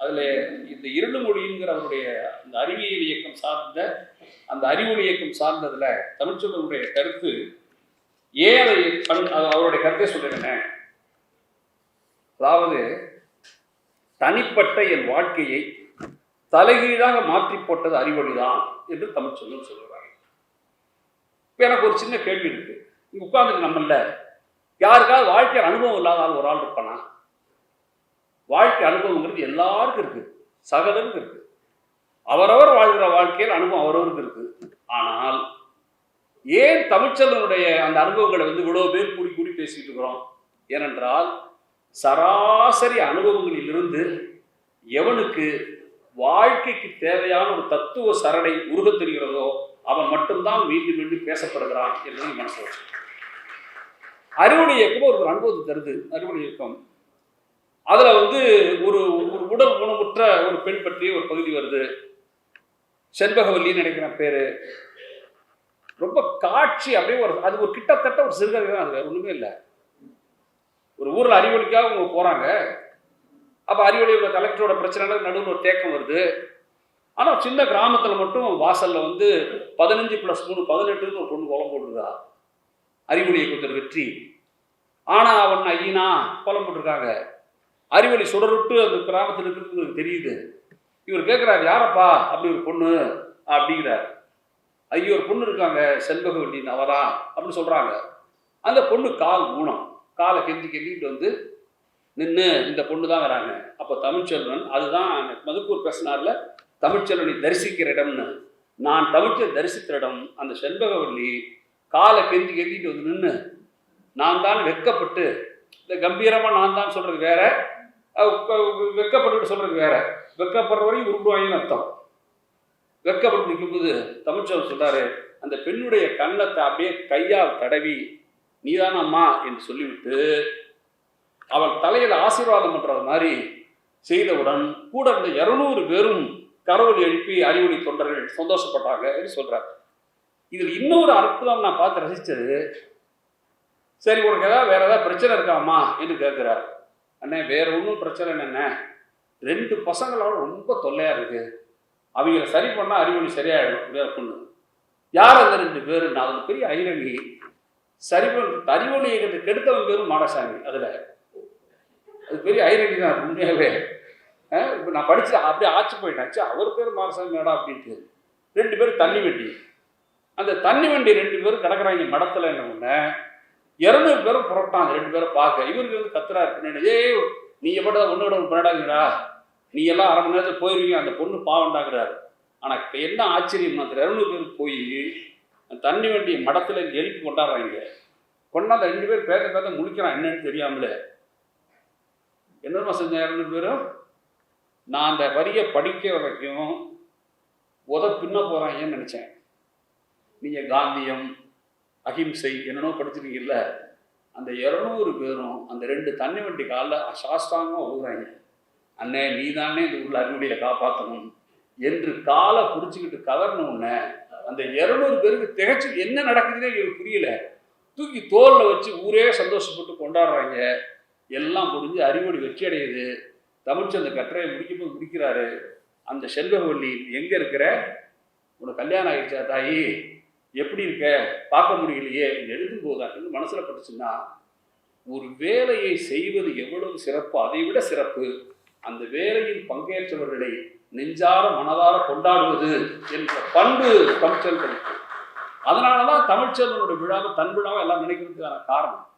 அதில் இந்த இரண்டு மொழிங்கிற அவருடைய அந்த அறிவியல் இயக்கம் சார்ந்த அந்த அறிவொளி இயக்கம் சார்ந்ததில் தமிழ்ச்சொல்லனுடைய கருத்து ஏன் அதை கண் அவருடைய கருத்தை சொல்லுகிறேன் அதாவது தனிப்பட்ட என் வாழ்க்கையை தலைகீழாக மாற்றி போட்டது அறிவொளிதான் என்று தமிழ்ச்சொல்லன் சொல்கிறாங்க இப்போ எனக்கு ஒரு சின்ன கேள்வி இருக்குது இங்கே உட்கார்ந்து நம்மள யாருக்காவது வாழ்க்கையில் அனுபவம் இல்லாத ஆள் ஒரு ஆள் இருப்பானா? வாழ்க்கை அனுபவங்கிறது எல்லாருக்கும் இருக்கு. சகலருக்கு இருக்கு. அவரவர் வாழ்கிற வாழ்க்கையில் அனுபவம் அவரவருக்கு இருக்கு. ஆனால் ஏன் தமிழ்ச்செல்வனுடைய அந்த அனுபவங்களை வந்து இவ்வளோ பேர் கூடி கூடி பேசிட்டு இருக்கிறோம்? ஏனென்றால் சராசரி அனுபவங்களிலிருந்து எவனுக்கு வாழ்க்கைக்கு தேவையான ஒரு தத்துவ சரணை உருகத் தெரிகிறதோ அவன் மட்டும்தான் மீண்டும் மீண்டும் பேசப்படுகிறான் என்று மனசு வச்சு இயக்கம் ஒரு அனுபவத்தை தருது. அறிவுடைய இயக்கம் அதில் வந்து ஒரு ஒரு உடல் ஊனமுற்ற ஒரு பெண் பற்றிய ஒரு பகுதி வருது. செண்பகவல்லின்னு நினைக்கிறேன் பேரு. ரொம்ப காட்சி அப்படியே ஒரு அது ஒரு கிட்டத்தட்ட ஒரு சிறுகதை தான் அது ஒன்றுமே இல்லை. ஒரு ஊரில் அறிவொளிக்காக அவங்க போகிறாங்க அப்போ அறிவொளியோட கலெக்டரோட பிரச்சனை நடுவில் ஒரு தேக்கம் வருது. ஆனால் சின்ன கிராமத்தில் மட்டும் வாசலில் வந்து பதினஞ்சு ப்ளஸ் மூணு பதினெட்டுன்னு ஒரு பொண்ணு கோலம் போட்டுருக்கா. அறிவொளி கொடுத்துரு வெற்றி. ஆனா அவன் ஐயனா கோலம் போட்டிருக்காங்க. அறிவொளி சுடருட்டு அந்த கிராமத்தில் இருக்கிறது தெரியுது. இவர் கேட்குறாரு யாரப்பா? அப்படி ஒரு பொண்ணு. அப்படிங்கிறார். ஐயோ ஒரு பொண்ணு இருக்காங்க செண்பகவல்லின்னு அவரா அப்படின்னு சொல்கிறாங்க அந்த பொண்ணு கால் ஊனம். காலை கெஞ்சி கெஞ்சிட்டு வந்து நின்று இந்த பொண்ணு தான் வராங்க. அப்போ தமிழ்ச்செல்வன் அதுதான் மதுக்கூர் பேசினார்ல தமிழ்ச்செல்வனை தரிசிக்கிற இடம்னு. நான் தமிழ்ச்செல் தரிசித்த இடம் அந்த செண்பகவல்லி காலை கெஞ்சி கெஞ்சிட்டு வந்து நின்று நான் தான் வெட்கப்பட்டு இந்த கம்பீரமாக நான் தான் சொல்கிறது வேற. வெக்கப்பட்டு சொல்கிறது சொல்றது வேற. வெக்கப்படுற வரையும் உருவாயின்னு அர்த்தம். வெட்கப்பட்டு நிற்கும்போது தமிழ்ச்சவர் சொல்றாரு அந்த பெண்ணுடைய கன்னத்தை அப்படியே கையால் தடவி நீதானம்மா என்று சொல்லிவிட்டு அவள் தலையில் ஆசீர்வாதம் பண்றது மாதிரி செய்தவுடன் கூட இருந்த இருநூறு பேரும் கரவொலி எழுப்பி அறிவொளி தொண்டர்கள் சந்தோஷப்பட்டாங்க என்று சொல்றாரு. இதில் இன்னொரு அற்புதம் நான் பார்த்து ரசித்தது சரி உனக்கு ஏதாவது வேற ஏதாவது பிரச்சனை இருக்காமா என்று கேட்கிறார். அண்ணே வேற ஒன்றும் பிரச்சனை என்னென்ன ரெண்டு பசங்களோட ரொம்ப தொல்லையாக இருக்கு. அவங்கள சரி பண்ணால் அறிவொளி சரியாயிடும் வேற பொண்ணு? யார் அந்த ரெண்டு பேர்? நான் அது பெரிய ஐரங்கி. சரி பண்ண அறிவொளி இயக்கத்தை கெடுத்தவன் பேரும் மாடசாமி அதில். அது பெரிய ஐரங்கி தான் உண்மையாகவே இப்போ நான் படித்து அப்படியே ஆச்சு போயிட்டேன் அவர் பேர் மாடசாமி மேடா அப்படின்ட்டு. ரெண்டு பேரும் தண்ணி வண்டி. அந்த தண்ணி வண்டி ரெண்டு பேரும் கிடக்குறாங்க மடத்தில் என்ன ஒன்று இரநூறு பேரும் புரட்டாங்க ரெண்டு பேரும் பார்க்க. இவருக்கு வந்து கத்துறாரு பின்னாடி ஏய் நீ எப்படி விட பண்ணாடாங்கடா நீ எல்லாம் அரை மணி நேரத்தில் போயிருவீங்க. அந்த பொண்ணு பாவண்டாங்கிறாரு ஆனால் இப்போ என்ன ஆச்சரியம் அந்த இரநூறு பேர் போய் அந்த தண்ணி வண்டி மடத்தில் இருந்து எழுப்பி கொண்டாடுறாங்க. கொண்டாந்து ரெண்டு பேர் பேத பேத முழிக்கிறான். என்னன்னு தெரியாமலே. என்னமா செஞ்சேன் இரநூறு பேரும்? நான் அந்த வரியை படிக்க வரைக்கும் உத பின்ன போகிறாங்கன்னு நினச்சேன். நீங்கள் காந்தியம் அகிம்சை என்னென்னோ படிச்சிருக்கீங்கல்ல அந்த இரநூறு பேரும் அந்த ரெண்டு தண்ணி வண்டி காலில் சாஸ்தாங்கமாக விழுகிறாங்க அண்ணே நீ தானே இந்த ஊரில் அறிவுடைய காப்பாற்றணும் என்று காலை பிடிச்சிக்கிட்டு கவர்ன உடனே அந்த இரநூறு பேருக்கு திகச்சு என்ன நடக்குதுன்னே எங்களுக்கு புரியல. தூக்கி தோலில் வச்சு ஊரே சந்தோஷப்பட்டு கொண்டாடுறாங்க. எல்லாம் புரிஞ்சு அறிவொடி வெற்றி அடையுது. தமிழ்ச்சந்த கட்டுரையை முடிக்கும்போது முடிக்கிறாரு. அந்த செல்வவள்ளி எங்கே இருக்கிற? உனக்கு கல்யாணம் ஆகிடுச்சா தாயி? எப்படி இருக்க? பார்க்க முடியலையே. என்று எழுதும் போது மனசில் பட்டுச்சுன்னா ஒரு வேலையை செய்வது எவ்வளவு சிறப்பு அதை விட சிறப்பு. அந்த வேலையில் பங்கேற்றவர்களை நெஞ்சார மனதார கொண்டாடுவது என்ற பண்பு தமிழ்ச்செல்வனுக்கு அதனால தான் தமிழ்ச்செல்வனுடைய விழாவை தன் விழாவை எல்லாம் நினைக்கிறதுக்கான காரணம்.